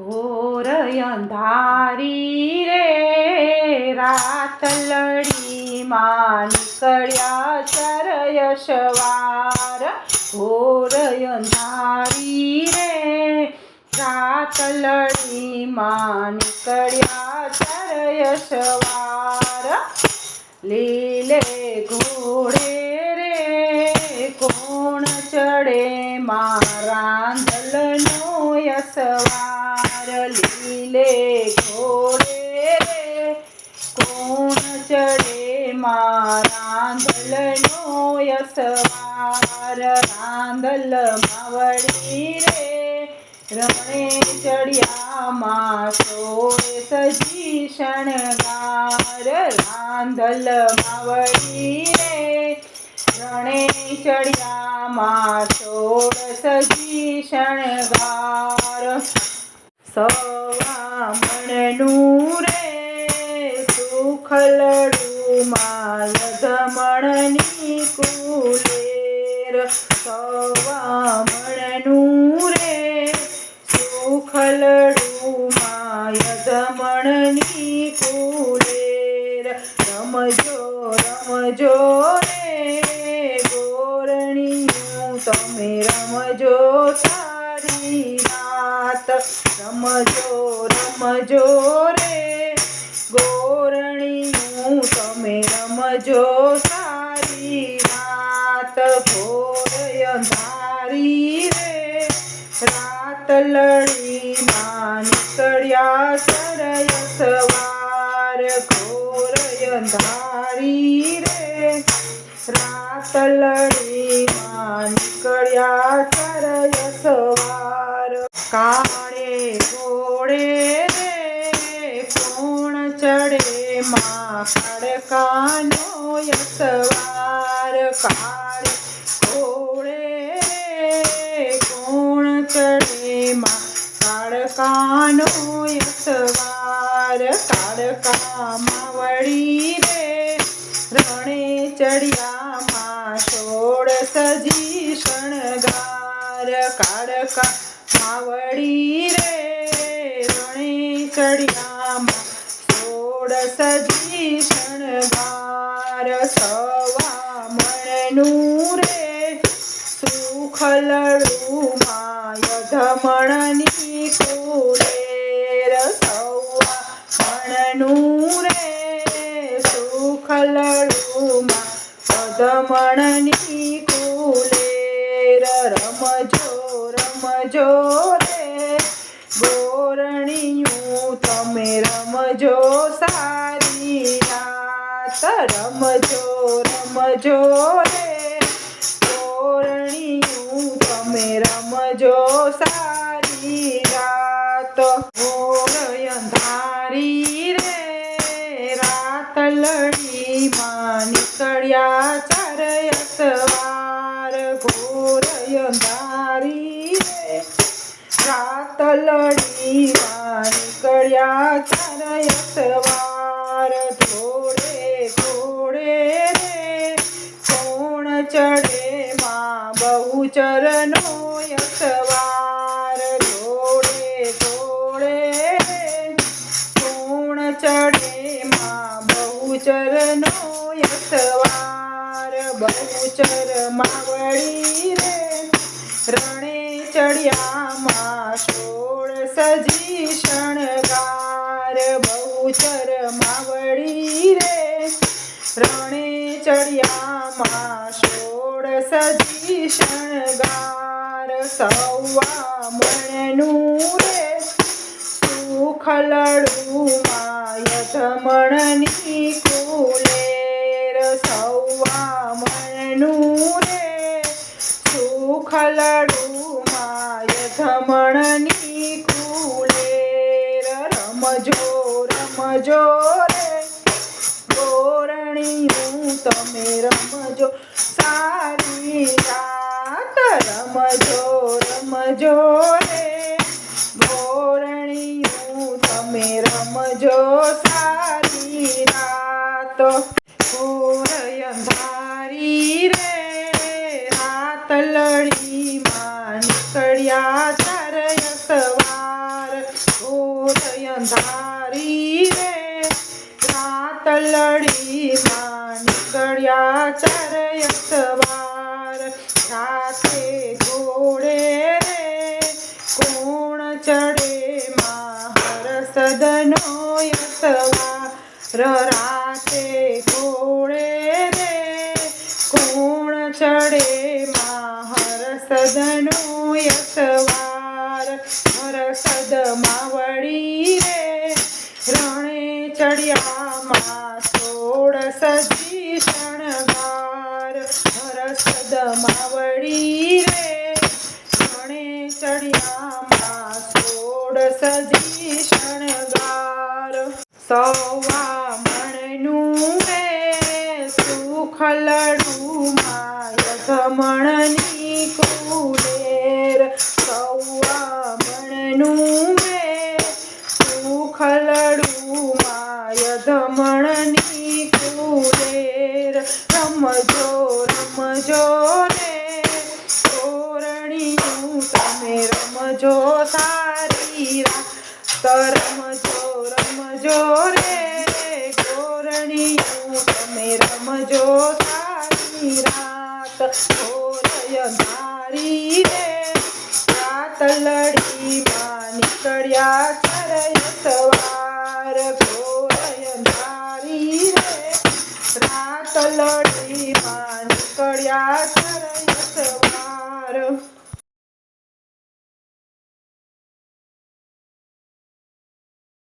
ઘોર અંધારી રે રાત લડી માં નીકળ્યા ચરય સવાર ઘોર અંધારી રે રાત લડી માં નીકળ્યા ચરય સવાર લીલે ઘોડે રે કોણ ચડે? મારા દલનો યસવાર લીલે ઘોડે રે કોણ ચડે મારા દલનો યસવાર રાંદલ માવડી રે, રમણે ચડિયા માં સોળે સજી શણગાર. રાંધલ માવડી રે, રણે ચડિયા માં સોળ સજી શણગાર. સવામણનું રે સુખલડું માં ધમણની કુલેર. સવામણનું રે સુખલડું માય ધમણની કુલેર. રમજો રમજો રમજો રમજો રે. ગોરણિયું તમે રમજો, સારી રાત ઘોર અંધારી રે. રાત લડી માં નીકળ્યા સરય સવાર ઘોર અંધારી રે. રાત લડી માં નીકળ્યા સરય સવાર. કાળે ઘોડે રે કોણ ચડે માં ખડકાનો યસવાર કાળે? ઘોડે રે કોણ ચડે માં કાળકાનો યસવાર કાળકામાં વળી રે રણે ચડ્યા માં છોડ સજી શણગાર કાળકા માવડી રે રણે ચડિયામાં સોળ સજી શણગાર સવા મણનું રે. સુખલડું માય ધમણની કુલેર સવા મણનું રે. સુખલડું ધમણની સારી રાત રમજો રમજો રે. તોરણિયું તમે રમજો સારી રાત. ઘોર અંધારી રે. રાત લડી માં નીકળ્યા ચારય સવાર ઘોર અંધારી રે. રાત લડી માં નીકળ્યા ચારય ચરનો યસવાર બહુ ચર માવડી રે. રણે ચડ્યા માં સોળ સજી શણગાર બહુ ચર માવડી રે. રણે ચડ્યા માં સોળ સજી શણગાર સવા મણનું રે. સુખલડું માય ધમણની કુલેર સવા મણનું રે સુખલડું માય ધમણની કુલેર રમજો રમજો રે. ગોરણિયું તમે રમજો, સારી રાત રમજો રમજો રે. ગોરણિયું તમે રમજો રાત ઘોર અંધારી રે રાત લડી માં નીકળ્યા ચારય સવાર અંધારી રે રાત લડીમાં નીકળ્યા ચારય સવાર રાતે ઘોડે રે, કોણ ચડે મા હર સદનો યસવાર રાતે ઘોડે રે, કોણ ચડે માહર હરસદનો યસવાર હરસદ માવડી રે, રણે ચડ્યા મા સોળ સજી શણગાર. હરસદ માવડી રે, રણે ચડ્યા મા સોળ સજી શણગાર. સવા માય ધમણની કુલેર સવા મણનું રે ખલડું માય ધમણની કુલેર રમજો રમજો રે તોરણીનું તમે રમજો સારી રાત રમજો રમજો રે તોરણીનું તમે રમજો સારી રાત ઓરય મારી રે રાત લડીમાં નીકળ્યા ચરય સવાર ઘોરય મારી રે રાત લડીમાં નીકળ્યા